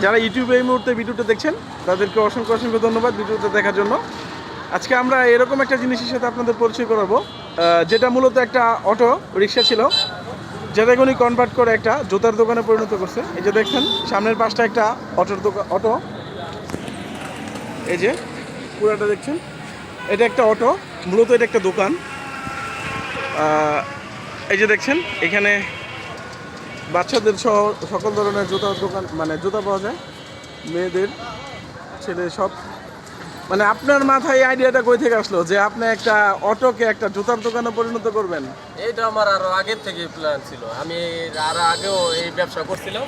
যারা ইউটিউবে এই মুহূর্তে ভিডিওটা দেখছেন, তাদেরকে অসংখ্য অসংখ্য ধন্যবাদ ভিডিওটা দেখার জন্য। আজকে আমরা এরকম একটা জিনিসের সাথে আপনাদের পরিচয় করাবো যেটা মূলত একটা অটো রিক্সা ছিল যেটাকে উনি কনভার্ট করে একটা জুতার দোকানে পরিণত করছে। এই যে দেখছেন, সামনের পাশটা একটা অটোর দোকান অটো। এই যে, পুরাটা দেখছেন, এটা একটা অটো, মূলত এটা একটা দোকান। এই যে দেখছেন, এখানে বাচ্চাদের সহ সকল ধরনের জুতার দোকান মানে জুতা পাওয়া যায়। মেয়েদের ছেলে সব। মানে আপনার মাথায় এই আইডিয়াটা কই থেকে আসলো? যে আপনি একটা অটোকে একটা জুতার দোকানে পরিণত করবেন। এইটা আমার আরও আগের থেকে প্ল্যান ছিল। আমি আর আগেও এই ব্যবসা করছিলাম।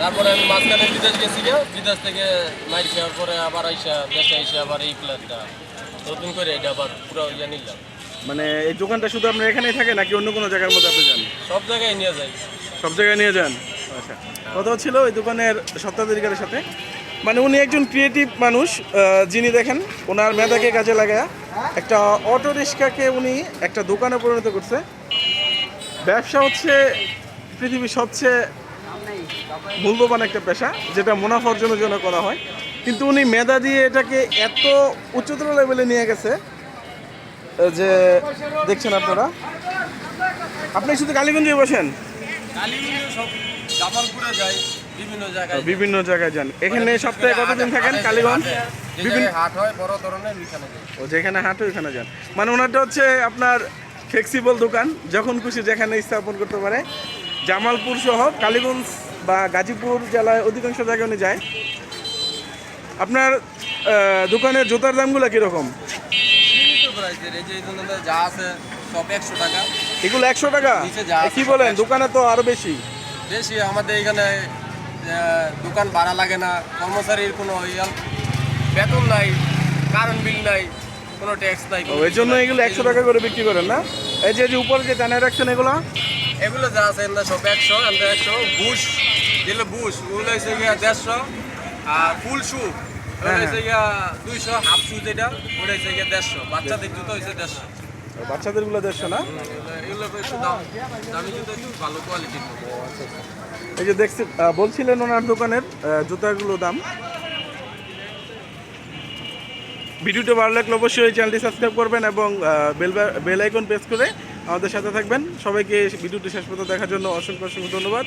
তারপরে আমি মাঝখানে বিদেশ গেছিলাম। বিদেশ থেকে মাইর খাওয়ার পরে আবার আইসা দেশে আইসা আবার এই প্ল্যানটা নতুন করে এটা আবার পুরো ইয়ে নিলাম। মানে এই দোকানটা শুধু আপনার এখানেই থাকে নাকি অন্য কোনো জায়গার মধ্যে আপনি যান? সব জায়গায় নিয়ে যাই। সব জায়গায় নিয়ে যান। আচ্ছা। কথা ছিল ওই দোকানের সত্ত্বাধিকারের সাথে। মানে উনি একজন ক্রিয়েটিভ মানুষ যিনি দেখেন, ওনার মেধাকে কাজে লাগায় একটা অটো রিক্সাকে উনি একটা দোকানে পরিণত করছে। ব্যবসা হচ্ছে পৃথিবীর সবচেয়ে মূল্যবান একটা পেশা, যেটা মুনাফা অর্জনের জন্য করা হয়। কিন্তু উনি মেধা দিয়ে এটাকে এত উচ্চতর লেভেলে নিয়ে গেছে যে দেখছেন আপনারা। আপনি শুধু কালীগঞ্জে বসেন। কালীগঞ্জে সব জামালপুরে যাই বিভিন্ন জায়গায় বিভিন্ন জায়গায় যান। এখানে সপ্তাহে কতদিন থাকেন কালীগঞ্জ? বিভিন্ন হাট হয় বড় ধরনের ওইখানে যাই ও যেখানে হাঁটো ওইখানে যান। মানে ওনারটা হচ্ছে আপনার ফ্লেক্সিবল দোকান যখন খুশি যেখানে স্থাপন করতে পারে। জামালপুর সহ কালীগঞ্জ বা গাজীপুর জেলায় অধিকাংশ জায়গায় উনি যায়। আপনার দোকানের জুতার দামগুলো কীরকম? যা আছে সব একশো টাকা। এগুলো একশো টাকা? কি বলেন দোকানে তো আরও বেশি। বেশি আমাদের এখানে দোকান ভাড়া লাগে না কর্মচারীর কোনো বেতন নাই কারেন্ট বিল নাই কোনো ট্যাক্স নাই। ও এই জন্য এগুলো একশো টাকা করে বিক্রি করেন না? এই যে যে উপরে যে টানে রাখছেন এগুলো? এগুলো যা আছে এগুলো সব একশো আমরা একশো বুশ যেগুলো বুশ ওগুলো হচ্ছে গিয়া দেড়শো আর ফুল শু ওটা হ্যাঁ, হচ্ছে গিয়া দুইশো হাফ শু যেটা ওটা হচ্ছে গিয়া দেড়শো বাচ্চাদের জুতো হচ্ছে দেড়শো। বাচ্চাদেরগুলো দেড়শো না? এই যে দেখছি বলছিলেন ওনার দোকানের জুতাগুলো দাম। ভিডিওটা ভালো লাগলে অবশ্যই চ্যানেলটি সাবস্ক্রাইব করবেন এবং বেল বেল আইকন প্রেস করে আমাদের সাথে থাকবেন। সবাইকে ভিডিওটি শেষ পর্যন্ত দেখার জন্য অসংখ্য অসংখ্য ধন্যবাদ।